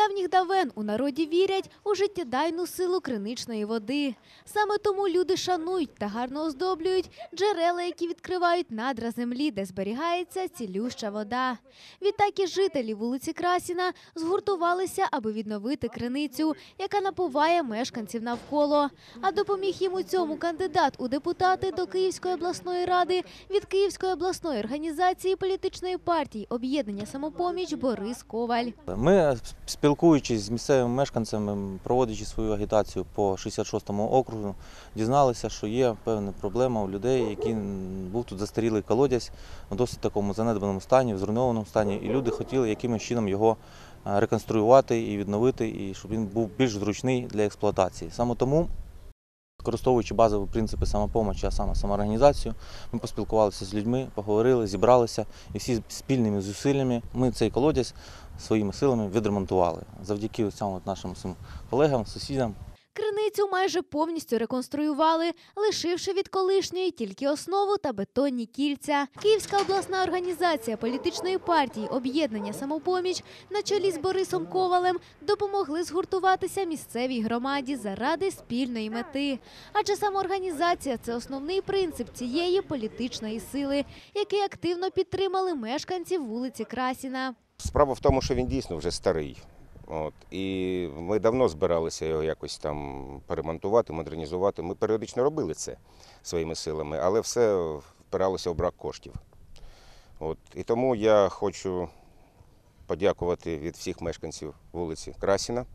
давніх давен у народі вірять у життєдайну силу криничної води. Саме тому люди шанують та гарно оздоблюють джерела, які відкривають надра землі, де зберігається цілюща вода. Відтак і жителі вулиці Красіна згуртувалися, аби відновити криницю, яка напуває мешканців навколо. А допоміг їм у цьому кандидат у депутати до Київської обласної ради від Київської обласної організації політичної партії об'єднання самопоміч Борис Коваль. Ми, спілкуючись з місцевими мешканцями, проводячи свою агітацію по 66-му округу, дізналися, що є певна проблема у людей, які був тут застарілий колодязь в досить такому занедбаному стані, в зруйнованому стані, і люди хотіли якимось чином його е, реконструювати і відновити, і щоб він був більш зручний для експлуатації. Саме тому. Використовуючи базові принципи самопомочі, а саме самоорганізацію, ми поспілкувалися з людьми, поговорили, зібралися і всі спільними зусиллями ми цей колодязь своїми силами відремонтували. Завдяки цьому нашим колегам, сусідам. Криницю майже повністю реконструювали, лишивши від колишньої тільки основу та бетонні кільця. Київська обласна організація політичної партії Об'єднання самопоміч на чолі з Борисом Ковалем допомогли згуртуватися місцевій громаді заради спільної мети. Адже самоорганізація це основний принцип цієї політичної сили, який активно підтримали мешканці вулиці Красіна. Справа в тому, що він дійсно вже старий. От, і ми давно збиралися його якось там поремонтувати, модернізувати. Ми періодично робили це своїми силами, але все впиралося в брак коштів. От, і тому я хочу подякувати від всіх мешканців вулиці Красіна,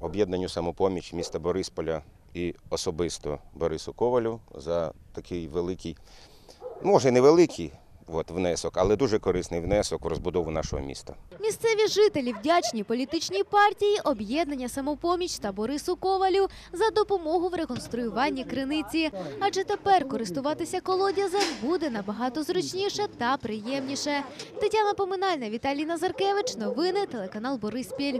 об'єднанню самопоміч міста Борисполя і особисто Борису Ковалю за такий великий, може, невеликий от, внесок, але дуже корисний внесок в розбудову нашого міста. Місцеві жителі вдячні політичній партії об'єднання самопоміч та Борису Ковалю за допомогу в реконструюванні криниці. Адже тепер користуватися колодязем буде набагато зручніше та приємніше. Тетяна Поминальна, Віталій Назаркевич. Новини телеканал Бориспіль.